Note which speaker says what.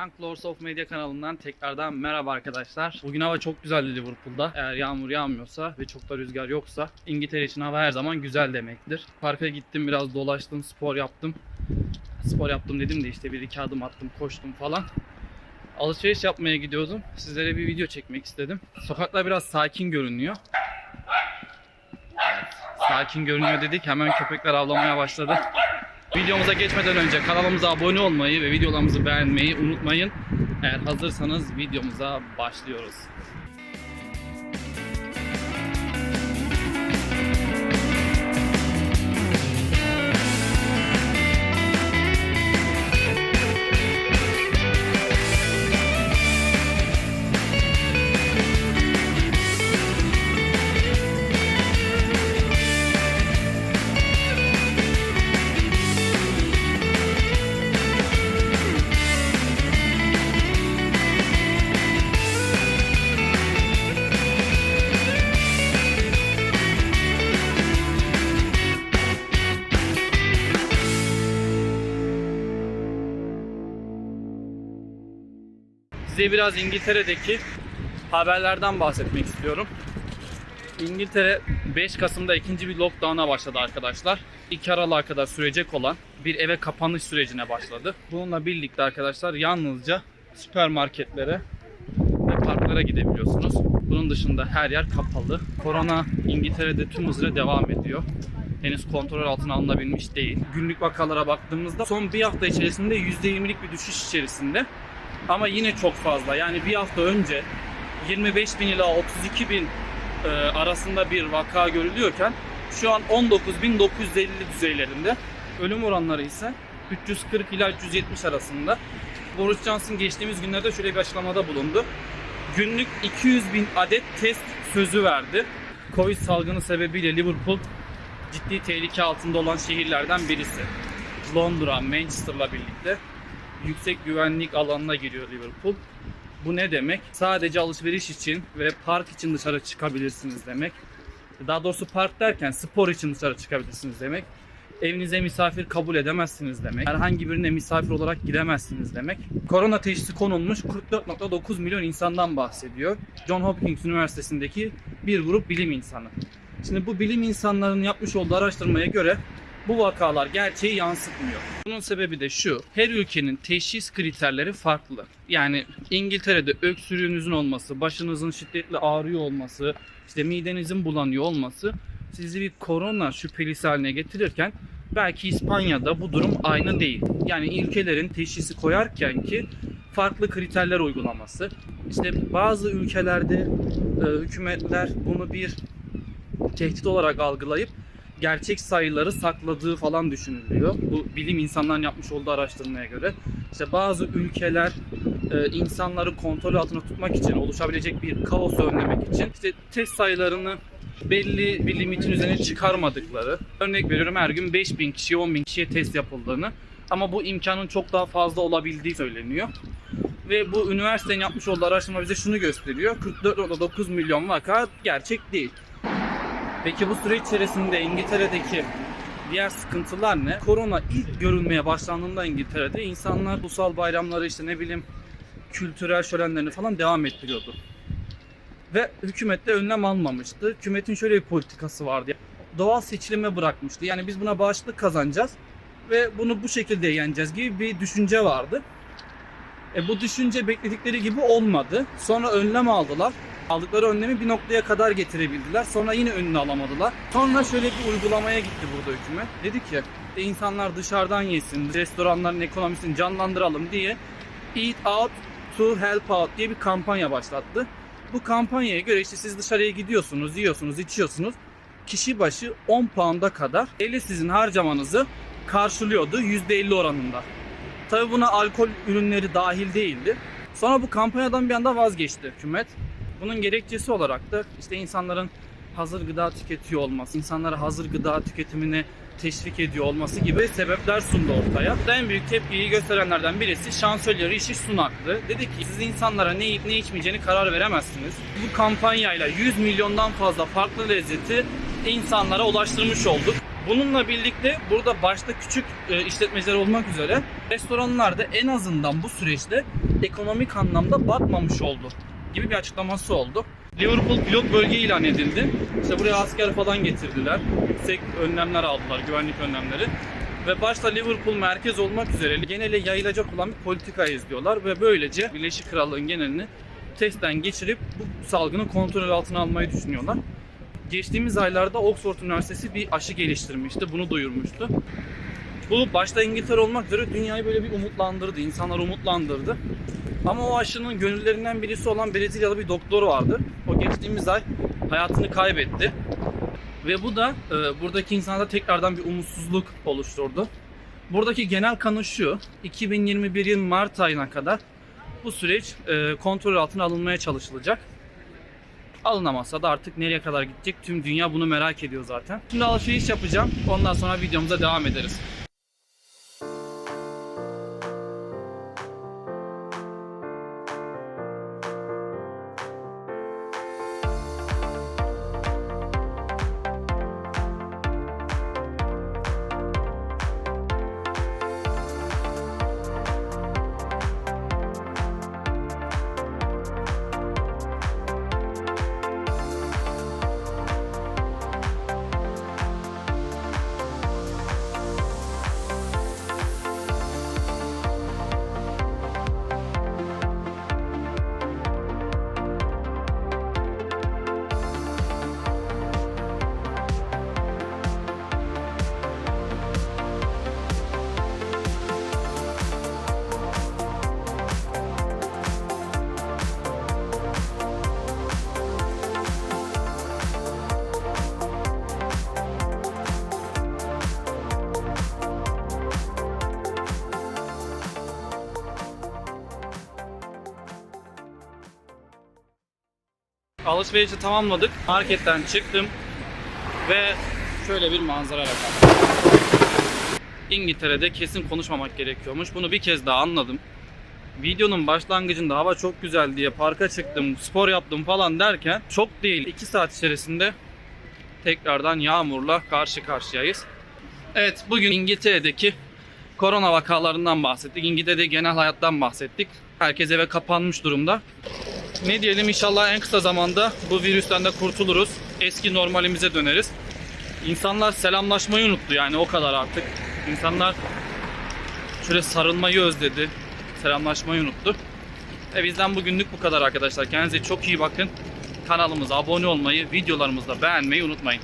Speaker 1: Young Lords of Media kanalından tekrardan merhaba arkadaşlar. Bugün hava çok güzeldi Liverpool'da. Eğer yağmur yağmıyorsa ve çok da rüzgar yoksa İngiltere için hava her zaman güzel demektir. Parka gittim biraz dolaştım, spor yaptım. Spor yaptım dedim de işte bir iki adım attım, koştum falan. Alışveriş yapmaya gidiyordum. Sizlere bir video çekmek istedim. Sokaklar biraz sakin görünüyor. Evet, sakin görünüyor dedik. Hemen köpekler avlamaya başladı. Videomuza geçmeden önce kanalımıza abone olmayı ve videolarımızı beğenmeyi unutmayın. Eğer hazırsanız videomuza başlıyoruz. Size biraz İngiltere'deki haberlerden bahsetmek istiyorum. İngiltere 5 Kasım'da ikinci bir lockdown'a başladı arkadaşlar. 2 Aralık'a kadar sürecek olan bir eve kapanış sürecine başladı. Bununla birlikte arkadaşlar yalnızca süpermarketlere ve parklara gidebiliyorsunuz. Bunun dışında her yer kapalı. Korona İngiltere'de tüm hızıyla devam ediyor. Henüz kontrol altına alınabilmiş değil. Günlük vakalara baktığımızda son bir hafta içerisinde %20'lik bir düşüş içerisinde. Ama yine çok fazla. Yani bir hafta önce 25 bin ila 32 bin e, arasında bir vaka görülüyorken şu an 19.950 düzeylerinde. Ölüm oranları ise 340 ila 370 arasında. Boris Johnson geçtiğimiz günlerde şöyle bir açıklamada bulundu. Günlük 200 bin adet test sözü verdi. Covid salgını sebebiyle Liverpool ciddi tehlike altında olan şehirlerden birisi. Londra, Manchester'la birlikte yüksek güvenlik alanına giriyor Liverpool. Bu ne demek? Sadece alışveriş için ve park için dışarı çıkabilirsiniz demek. Daha doğrusu park derken spor için dışarı çıkabilirsiniz demek. Evinize misafir kabul edemezsiniz demek. Herhangi birine misafir olarak gidemezsiniz demek. Korona teşhisi konulmuş 44.9 milyon insandan bahsediyor. John Hopkins Üniversitesi'ndeki bir grup bilim insanı. Şimdi bu bilim insanlarının yapmış olduğu araştırmaya göre bu vakalar gerçeği yansıtmıyor. Bunun sebebi de şu. Her ülkenin teşhis kriterleri farklı. Yani İngiltere'de öksürüğünüzün olması, başınızın şiddetli ağrıyor olması, işte midenizin bulanıyor olması sizi bir korona şüphelisi haline getirirken belki İspanya'da bu durum aynı değil. Yani ülkelerin teşhisi koyarken ki farklı kriterler uygulaması. İşte bazı ülkelerde e, hükümetler bunu bir tehdit olarak algılayıp gerçek sayıları sakladığı falan düşünülüyor. Bu bilim insanların yapmış olduğu araştırmaya göre. İşte bazı ülkeler e, insanları kontrol altına tutmak için, oluşabilecek bir kaosu önlemek için işte test sayılarını belli bir limitin üzerine çıkarmadıkları. Örnek veriyorum her gün 5000 kişiye 10 bin kişiye test yapıldığını ama bu imkanın çok daha fazla olabildiği söyleniyor. Ve bu üniversitenin yapmış olduğu araştırma bize şunu gösteriyor. 44.9 milyon vaka gerçek değil. Peki bu süreç içerisinde İngiltere'deki diğer sıkıntılar ne? Korona ilk görülmeye başlandığında İngiltere'de insanlar ulusal bayramları işte ne bileyim kültürel şölenlerini falan devam ettiriyordu. Ve hükümet de önlem almamıştı. Hükümetin şöyle bir politikası vardı. Doğal seçilime bırakmıştı. Yani biz buna bağışıklık kazanacağız ve bunu bu şekilde yeneceğiz gibi bir düşünce vardı. E bu düşünce bekledikleri gibi olmadı. Sonra önlem aldılar. Aldıkları önlemi bir noktaya kadar getirebildiler. Sonra yine önünü alamadılar. Sonra şöyle bir uygulamaya gitti burada hükümet. Dedi ki "E, insanlar dışarıdan yesin, restoranların ekonomisini canlandıralım diye Eat Out to Help Out diye bir kampanya başlattı. Bu kampanyaya göre işte siz dışarıya gidiyorsunuz, yiyorsunuz, içiyorsunuz. Kişi başı 10 pound'a kadar eli sizin harcamanızı karşılıyordu %50 oranında. Tabi buna alkol ürünleri dahil değildi. Sonra bu kampanyadan bir anda vazgeçti hükümet. Bunun gerekçesi olarak da işte insanların hazır gıda tüketiyor olması, insanları hazır gıda tüketimine teşvik ediyor olması gibi sebepler sundu ortaya. En büyük tepkiyi gösterenlerden birisi şansölye Rishi Sunak'tı. Dedi ki siz insanlara ne yiyip ne içmeyeceğini karar veremezsiniz. Bu kampanyayla 100 milyondan fazla farklı lezzeti insanlara ulaştırmış olduk. Bununla birlikte burada başta küçük e, işletmeciler olmak üzere Restoranlar da en azından bu süreçte ekonomik anlamda batmamış oldu gibi bir açıklaması oldu. Liverpool pilot bölge ilan edildi. İşte buraya asker falan getirdiler. Yüksek önlemler aldılar, güvenlik önlemleri. Ve başta Liverpool merkez olmak üzere genele yayılacak olan bir politika izliyorlar ve böylece Birleşik Krallığın genelini testten geçirip bu salgını kontrol altına almayı düşünüyorlar. Geçtiğimiz aylarda Oxford Üniversitesi bir aşı geliştirmişti, bunu duyurmuştu. Bu başta İngiltere olmak üzere dünyayı böyle bir umutlandırdı, insanlar umutlandırdı. Ama o aşının gönüllerinden birisi olan Brezilyalı bir doktor vardı. O geçtiğimiz ay hayatını kaybetti. Ve bu da e, buradaki insanlarda tekrardan bir umutsuzluk oluşturdu. Buradaki genel kanı şu, 2021 yıl Mart ayına kadar bu süreç e, kontrol altına alınmaya çalışılacak. Alınamazsa da artık nereye kadar gidecek tüm dünya bunu merak ediyor zaten. Şimdi alışveriş yapacağım. Ondan sonra videomuza devam ederiz. Alışverişi tamamladık. Marketten çıktım ve şöyle bir manzara bakalım. İngiltere'de kesin konuşmamak gerekiyormuş. Bunu bir kez daha anladım. Videonun başlangıcında hava çok güzel diye parka çıktım, spor yaptım falan derken çok değil 2 saat içerisinde tekrardan yağmurla karşı karşıyayız. Evet bugün İngiltere'deki korona vakalarından bahsettik. İngiltere'de genel hayattan bahsettik. Herkes eve kapanmış durumda. Ne diyelim inşallah en kısa zamanda bu virüsten de kurtuluruz. Eski normalimize döneriz. İnsanlar selamlaşmayı unuttu yani o kadar artık. İnsanlar şöyle sarılmayı özledi. Selamlaşmayı unuttu. E bizden bugünlük bu kadar arkadaşlar. Kendinize çok iyi bakın. Kanalımıza abone olmayı, videolarımızı da beğenmeyi unutmayın.